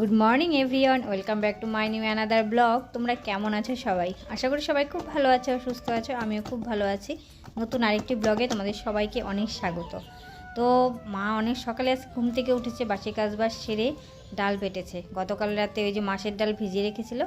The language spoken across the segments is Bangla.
Good morning everyone welcome back to my new another blog তোমরা কেমন আছো সবাই? আশা করি সবাই খুব ভালো আছো, সুস্থ আছো, আমিও খুব ভালো আছি। নতুন আরেকটি ব্লগে তোমাদের সবাইকে অনেক স্বাগত। তো মা অনেক সকালে ঘুম থেকে উঠেছে, বাসি কাজবাজ সেরে ডাল বেটেছে। গতকাল রাতে ওই যে মাছের ডাল ভিজিয়ে রেখেছিল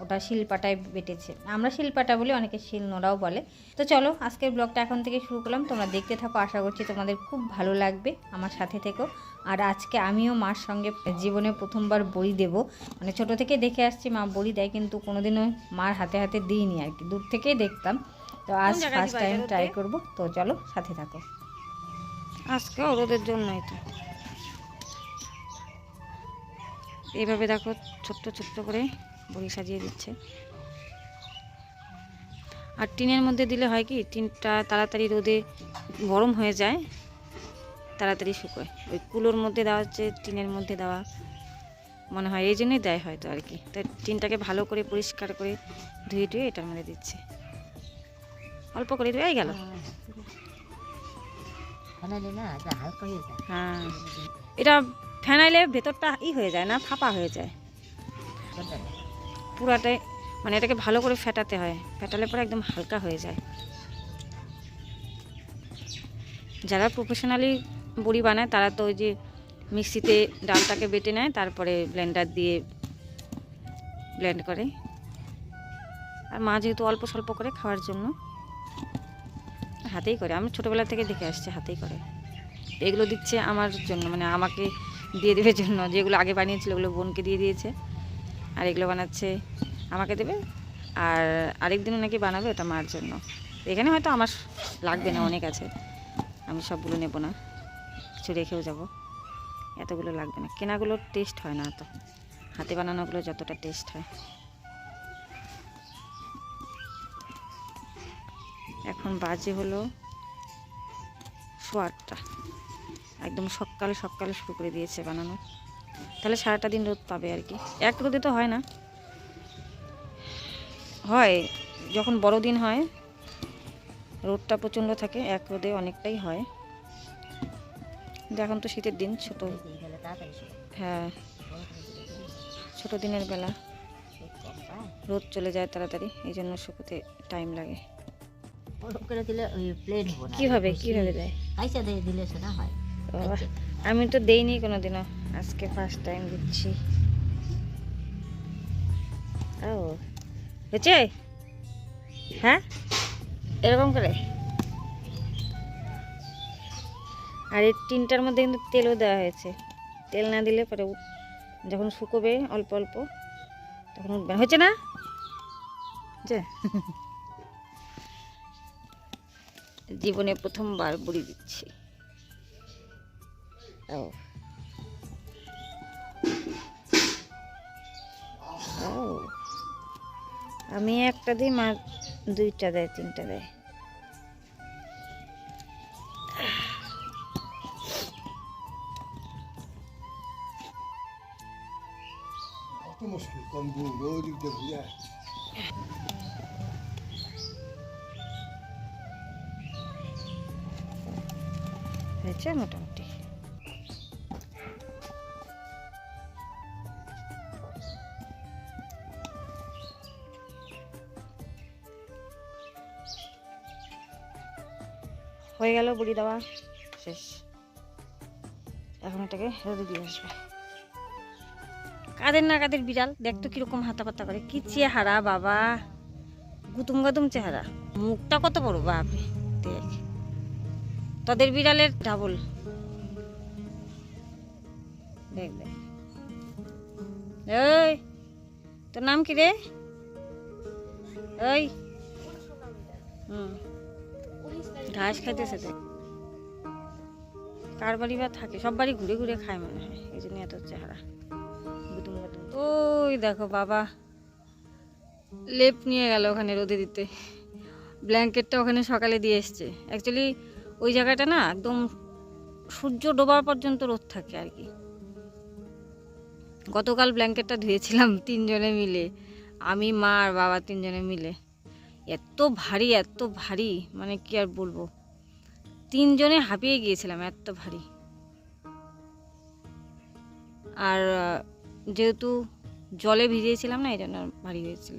ওটা শিলপাটায় বেটেছে। আমরা শিলপাটা বলি অনেকে শিল নোড়াও বলে। তো চলো আজকের ব্লগটা এখন থেকে শুরু করলাম। তোমরা দেখতে থাকো আশা করছি তোমাদের খুব ভালো লাগবে আমার সাথে থেকো আর আজকে আমিও মার সঙ্গে জীবনে প্রথমবার বড়ি দেব। মানে ছোট থেকে দেখে আসছি মা বড়ি দেয় কিন্তু কোনোদিনও মার হাতে হাতে দিইনি আর কি। দূর থেকেই দেখতাম। তো আজ ফার্স্ট টাইম ট্রাই? করব। তো চলো সাথে থাকো। আজকে রোদের জন্যই তো। এইভাবে দেখো ছোট্ট ছোট্ট করে। বড়ি সাজিয়ে দিচ্ছে। আর টিনের মধ্যে দিলে হয় কি, টিনটা তাড়াতাড়ি রোদে গরম হয়ে যায়, তাড়াতাড়ি শুকোয়। ওই কুলোর মধ্যে দেওয়া হচ্ছে, টিনের মধ্যে দেওয়া মনে হয়, এই জন্যই দেয় হয়তো আর কি। তাই টিনটাকে ভালো করে পরিষ্কার করে ধুয়ে টুয়ে এটার মধ্যে দিচ্ছে। অল্প করে ধুয়ে গেল। হয়ে। এটা ফেনাইলে ভেতরটা ই হয়ে যায় না, ফাঁপা হয়ে যায়? পুরাটাই মানে এটাকে ভালো করে ফেটাতে হয়। ফেটালে পরে একদম হালকা হয়ে যায়। যারা প্রফেশনালি বড়ি বানায়, তারা তো ওই যে মিক্সিতে ডালটাকে বেটে নেয়, তারপরে ব্লেন্ডার দিয়ে ব্লেন্ড করে। আর মা যেহেতু অল্প স্বল্প করে খাওয়ার জন্য, হাতেই করে। আমি ছোটোবেলা থেকে দেখে আসছি, হাতেই করে। এগুলো দিচ্ছে আমার জন্য মানে আমাকে দিয়ে দেবে জন্য। যেগুলো আগে বানিয়েছিল, ওগুলো বোনকে দিয়ে দিয়েছে। আর এগুলো বানাচ্ছে আমাকে দেবে। আর আরেকদিনও নাকি বানাবে ওটা মার জন্য। এখানে হয়তো আমার লাগবে না, অনেক আছে। আমি সবগুলো নেব না। কিছু রেখেও যাব। এতগুলো লাগবে না। কেনাগুলোর টেস্ট হয় না এত হাতে বানানোগুলো যতটা টেস্ট হয়। এখন বাজে হলো আটটা। একদম সকালে সকালে শুরু করে দিয়েছে বানানো। তাহলে সারাটা দিন রোদ পাবে আর কি। এক রোদে তো হয় না। হয় যখন বড় দিন হয় রোদটা প্রচণ্ড থাকে এক রোদে অনেকটাই হয়। এখন তো শীতের দিন ছোট। হ্যাঁ ছোট দিনের বেলা। রোদ চলে যায় তাড়াতাড়ি এই জন্য শুকোতে টাইম লাগে। কীভাবে কীভাবে দেয় দিলে হয়। আমি তো দেইনি কোনোদিনও। আজকে ফার্স্ট টাইম দিচ্ছি। ও, হয়েছে? হ্যাঁ? এরকম করে? আর এই টিনটার মধ্যে কিন্তু তেলও দেওয়া হয়েছে। তেল না দিলে পরে যখন শুকোবে অল্প অল্প, তখন উঠবে। হয়েছে না? যে জীবনে প্রথমবার বড়ি দিচ্ছি। ও। আমি একটা দিই মা দুইটা দেয় তিনটা দেয়। আসছে হয়েছে মোটামুটি। হয়ে গেল, বুড়ি দেওয়া শেষ। এখন এটাকে রোদে দিয়ে আসবে। কাদের না কাদের বিড়াল দেখতো কীরকম হাতা পাতা করে। কি চেহারা বাবা। গুতুম গাতুম চেহারা। মুখটা কত বড় বাপরে দেখ। তাদের বিড়ালের ডাবল দেখ দেখ। এই, তোর নাম কি রে? ওই হুম। ঘাস খাইতেছে দেখ কার বাড়ি বা থাকে? সব বাড়ি ঘুরে ঘুরে খায় মনে হয়। এই জন্য এত চেহারা। ওই দেখো বাবা। লেপ নিয়ে গেল ওখানে রোদে দিতে। ব্ল্যাঙ্কেটটা ওখানে সকালে দিয়ে এসছে। অ্যাকচুয়ালি ওই জায়গাটা না একদম সূর্য ডোবার পর্যন্ত রোদ থাকে আর কি। গতকাল ব্ল্যাঙ্কেটটা ধুয়েছিলাম তিনজনে মিলে। আমি, মা আর বাবা তিনজনে মিলে। এত ভারী এত ভারী মানে কি আর বলব? তিনজনে হাঁপিয়ে গিয়েছিলাম, এত ভারী। আর যেহেতু জলে ভিজিয়েছিলাম না এই জন্য ভারী হয়েছিল।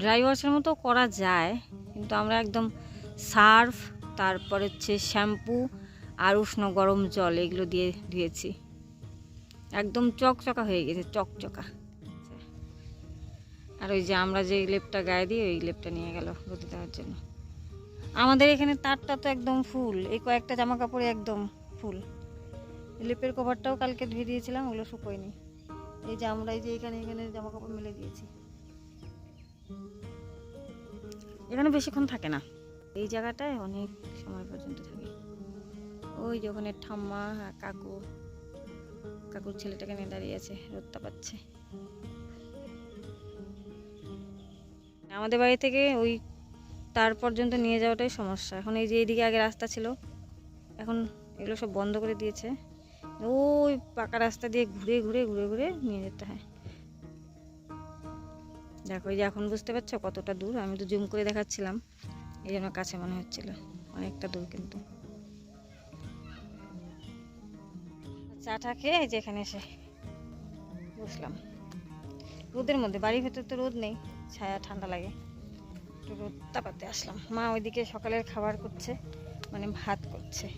ড্রাই ওয়াশের মতো করা যায়, কিন্তু আমরা একদম সার্ফ, তারপর হচ্ছে শ্যাম্পু আর উষ্ণ গরম জল এগুলো দিয়ে ধুয়েছি একদম চকচকা হয়ে গেছে, চকচকা। আর ওই যে আমরা যে লেপটা গায়ে দিই ওই লেপটা নিয়ে গেল রোদে দেওয়ার জন্য। আমাদের এখানে তারটা তো একদম ফুল, এই কয়েকটা জামা কাপড়ে একদম ফুল। লেপের কভারটাও কালকে ধুয়ে দিয়েছিলাম, ওগুলো শুকোয়নি। এই যে আমরা এই যে এখানে এখানে জামা কাপড় মেলে দিয়েছি। এখানে বেশিক্ষণ থাকে না। এই জায়গাটায় অনেক সময় পর্যন্ত থাকে। ওই যে ওখানে ঠাম্মা, কাকু, কাকুর ছেলেটাকে নিয়ে দাঁড়িয়ে আছে, রোদটা পাচ্ছে। আমাদের বাড়ি থেকে ওই তার পর্যন্ত নিয়ে যাওয়াটাই সমস্যা। এখন এই যে এইদিকে আগে রাস্তা ছিল, এখন এগুলো সব বন্ধ করে দিয়েছে। ওই পাকা রাস্তা দিয়ে ঘুরে ঘুরে ঘুরে ঘুরে নিয়ে যেতে হয়। দেখো এই যে এখন বুঝতে পারছ কতটা দূর? আমি তো জুম করে দেখাচ্ছিলাম, এই জন্য কাছে মনে হচ্ছিল, অনেকটা দূর কিন্তু। চাটা খেয়ে এই যে এখানে এসে বসলাম। রোদের মধ্যে, বাড়ির ভেতর তো রোদ নেই। ছায়া, ঠান্ডা লাগে। একটু রোদ তাপাতে আসলাম। মা ওইদিকে সকালের খাবার করছে মানে ভাত করছে।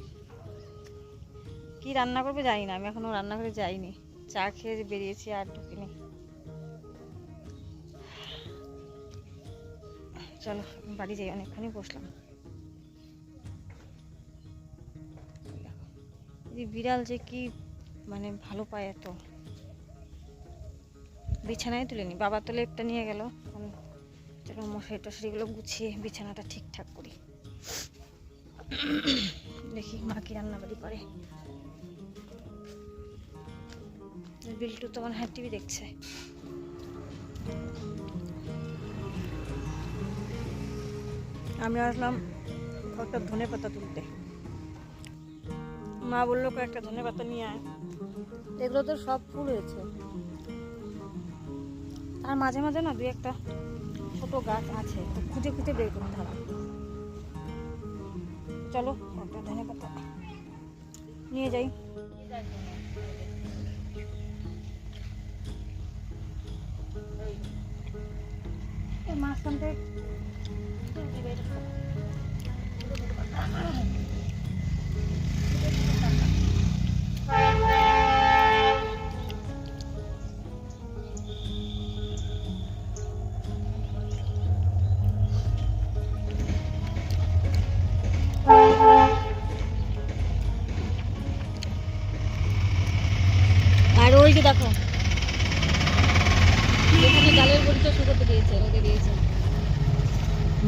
কি রান্না করবে জানি না, আমি এখনও রান্নাঘরে যাইনি। চা খেয়ে বেরিয়েছি, আর ঢুকিনি চলো বাড়ি যাই অনেকখানি বসলাম। বিড়াল যে কি মানে ভালো পায় এত। বিছানায় তুলিনি বাবা তো লেপটা নিয়ে গেল। এখন চলো মশারি টশারিগুলো গুছিয়ে বিছানাটা ঠিকঠাক করি। দেখি মা কি রান্নাবাড়ি করে। বিল্টু তো মনে হয় টিভি দেখছে। আমি আসলাম কয়েকটা ধনে পাতা তুলতে। মা বলল কয়েকটা ধনে পাতা নিয়ে আয়। এগুলো তো সব ফুল হয়েছে। আর মাঝে মাঝে না দুই একটা ছোট গাছ আছে, তো খুঁজে খুঁজে বের করতে হবে চলো ধনে পাতা নিয়ে যাই। মাঝখান থেকে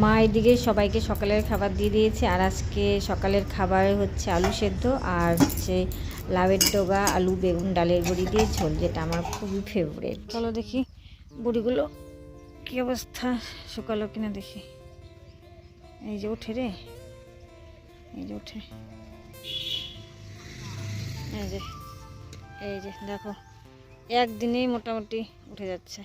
মা এদিকে সবাইকে সকালের খাবার দিয়ে দিয়েছে, আর আজকে সকালের খাবার হচ্ছে আলু সেদ্ধ আর হচ্ছে লাউয়ের ডগা, আলু, বেগুন, ডালের বড়ি দিয়ে ঝোল, যেটা আমার খুবই ফেভারেট চলো দেখি বড়িগুলো কী অবস্থা, শুকালো কিনা দেখি। এই যে ওঠে রে, এই যে ওঠে। এই যে এই যে দেখো, একদিনেই মোটামুটি উঠে যাচ্ছে।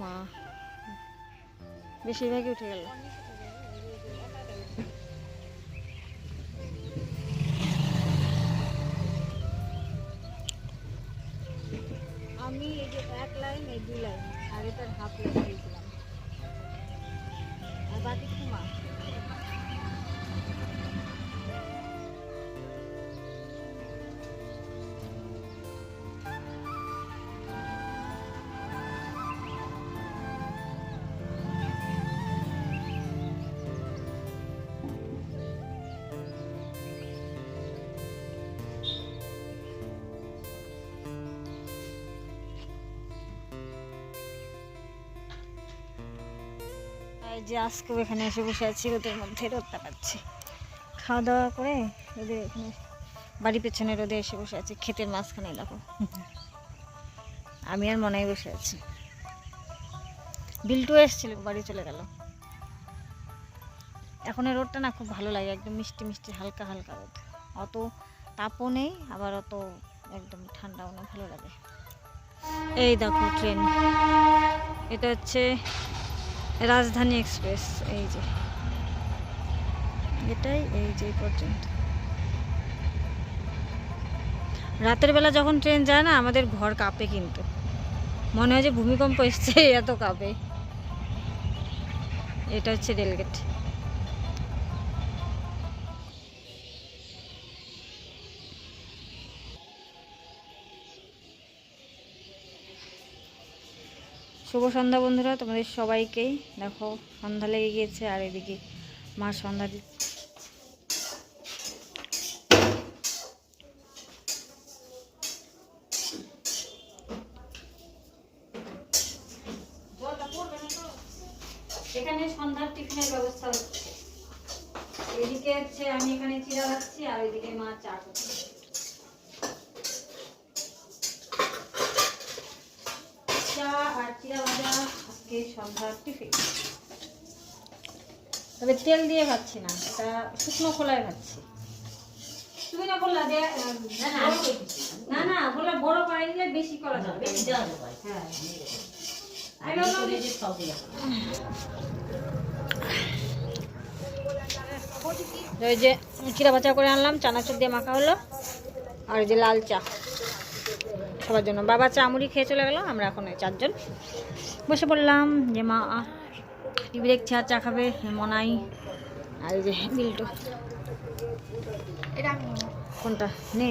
মা। বেশিরভাগই উঠে গেল। আমি এই যে এক লাইন, এই দুই লাইন, আর এটার হাফ লাইন দিয়েছিলাম। আর বাকি এই যে আজকেও এখানে এসে বসে আছি, রোদের মধ্যে রোদটা পাচ্ছি খাওয়া দাওয়া করে রোদে এখানে বাড়ির পেছনে রোদে এসে বসে আছি, ক্ষেতের মাঝখানে দেখো। আমি আর মনাই বসে আছি। বিল্টু এসেছিল, বাড়ি চলে গেল। এখন এই রোদটা না খুব ভালো লাগে, একদম মিষ্টি মিষ্টি, হালকা হালকা রোদ। অত তাপও নেই, আবার অত একদম ঠান্ডাও না ভালো লাগে। এই দেখো ট্রেন। এটা হচ্ছে রাজধানী এক্সপ্রেস, এই যে। এটাই এই যে পর্যন্ত। রাতের বেলা যখন ট্রেন যায় না, আমাদের ঘর কাঁপে কিন্তু। মনে হয় যে ভূমিকম্প এসছে, এত কাঁপে। এটা হচ্ছে রেলগেট। শুভ সন্ধ্যা বন্ধুরা, তোমাদের সবাইকেই দেখো, সন্ধ্যা লেগে গিয়েছে, আর এদিকে মা সন্ধ্যা এখানে সন্ধ্যার টিফিনের ব্যবস্থা হচ্ছে। এদিকে হচ্ছে আমি এখানে চিরা রাখছি, আর এদিকে মা চা করছে চা আর চিরা ভাজা আজকে সন্ধ্যার টিফিন। তবে তেল দিয়ে খাচ্ছি না এটা শুকনো খোলায় খাচ্ছি তুমি না বললা যে না না বললা বড় দিলে বেশি করা যাবে। বেশি দেওয়া যাবে। হ্যাঁ। আমি যে সব ওই যে চিরা ভাজা করে আনলাম চানাচুর দিয়ে মাখা হলো আর এই যে লাল চা। সবার জন্য। বাবা চা মুড়ি খেয়ে চলে গেলো আমরা এখন চারজন। বসে পড়লাম যে মা টিভি দেখছে আর চা খাবে মনাই আর এই যে বিল্টু। কোনটা? নে।